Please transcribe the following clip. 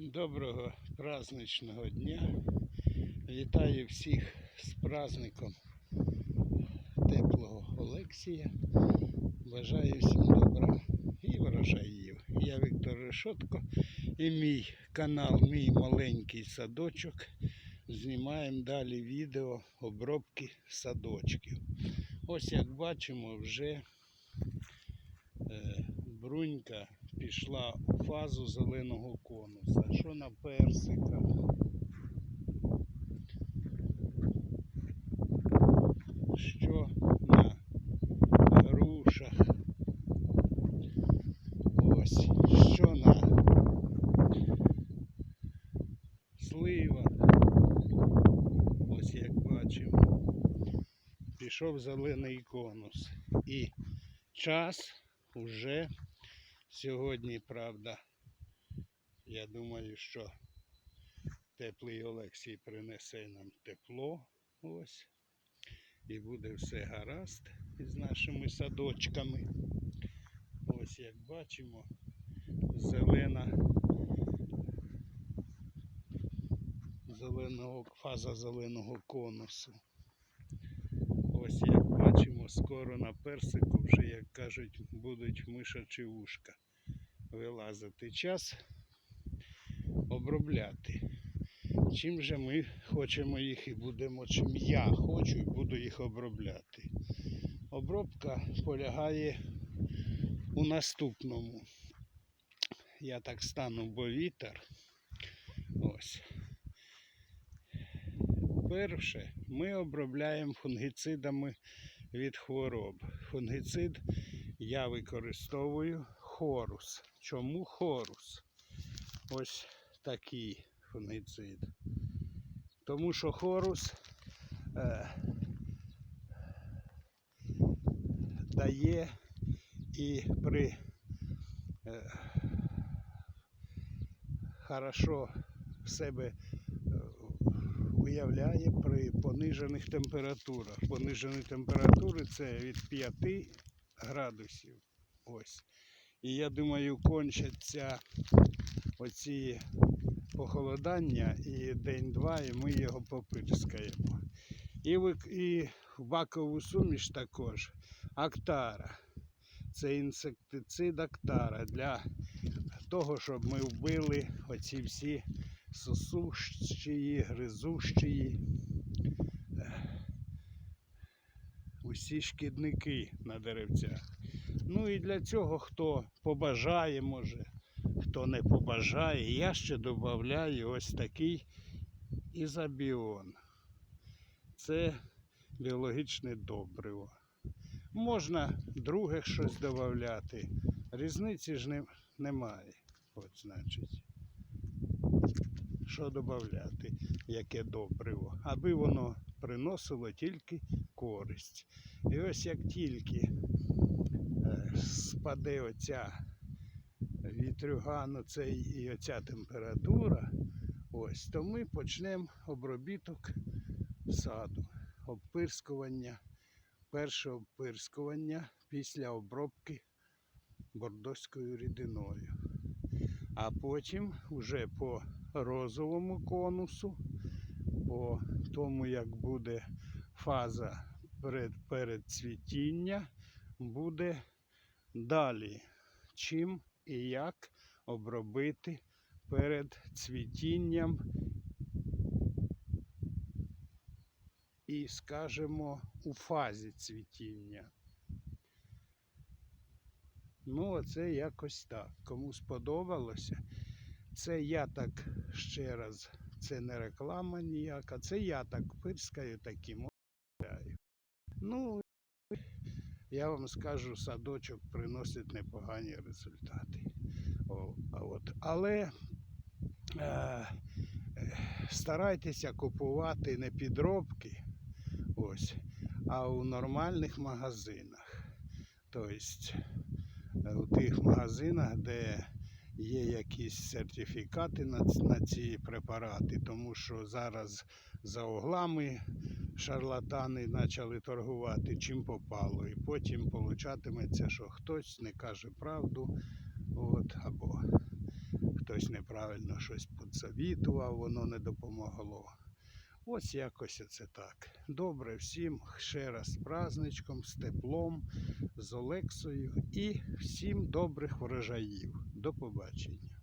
Доброго праздничного дня. Вітаю всіх з праздником теплого Олексія. Бажаю всім добра і врожаїв. Я Віктор Решотко і мій канал, мій маленький садочок. Знімаємо далі відео обробки садочків. Ось як бачимо, вже е, брунька пішла у фазу зеленого конуса. Що на персиках? Що на грушах? Ось, що на сливах? Ось як бачимо. Пішов зелений конус. І час уже Сьогодні, правда, я думаю, що теплий Олексій принесе нам тепло. Ось. І буде все гаразд із нашими садочками. Ось як бачимо, зелена зеленого, фаза зеленого конусу. Ось як бачимо, скоро на персику вже, як кажуть, будуть мишачі вушка вилазити. Час обробляти. Чим же ми хочемо їх і будемо, чим я хочу і буду їх обробляти. Обробка полягає у наступному. Я так стану, бо вітер. Ось. Перше, ми обробляємо фунгіцидами від хвороб. Фунгіцид я використовую хорус. Чому хорус? Ось такий фунгіцид. Тому що хорус е, дає і при е, хорошо себе е, виявляє при понижених температурах. Понижені температури це від 5 градусів. Ось. І я думаю, кончаться оці похолодання і день-два, і ми його попирскаємо. І, і бакову суміш також актара. Це інсектицид актара для того, щоб ми вбили оці всі сосущі, гризущі, е, усі шкідники на деревцях. Ну і для цього, хто побажає, може, хто не побажає, я ще додаю ось такий ізобіон. Це біологічне добриво. Можна друге щось додати. Різниці ж не, немає. От значить. Що додати, яке добриво, аби воно приносило тільки користь. І ось як тільки спаде оця вітрюган оцей і оця температура, ось, то ми почнемо обробіток саду, обпирскування, перше обпирскування після обробки бордоською рідиною. А потім вже по розовому конусу, по тому, як буде фаза перед, передцвітіння, буде далі, чим і як обробити перед цвітінням і, скажімо, у фазі цвітіння. Ну, оце якось так. Кому сподобалося, це я так ще раз, це не реклама ніяка, це я так пирскаю таким обробляю. Ну, я вам скажу, садочок приносить непогані результати. О, от. Але е, старайтеся купувати не підробки, ось, а у нормальних магазинах. Тобто е, у тих магазинах, де є якісь сертифікати на, на ці препарати, тому що зараз за углами шарлатани почали торгувати чим попало. І потім получатиметься, що хтось не каже правду, от, або хтось неправильно щось подсовітував, воно не допомогло. Ось якось це так. Добре всім ще раз з праздничком, з теплом, з Олексою і всім добрих врожаїв. До побачення.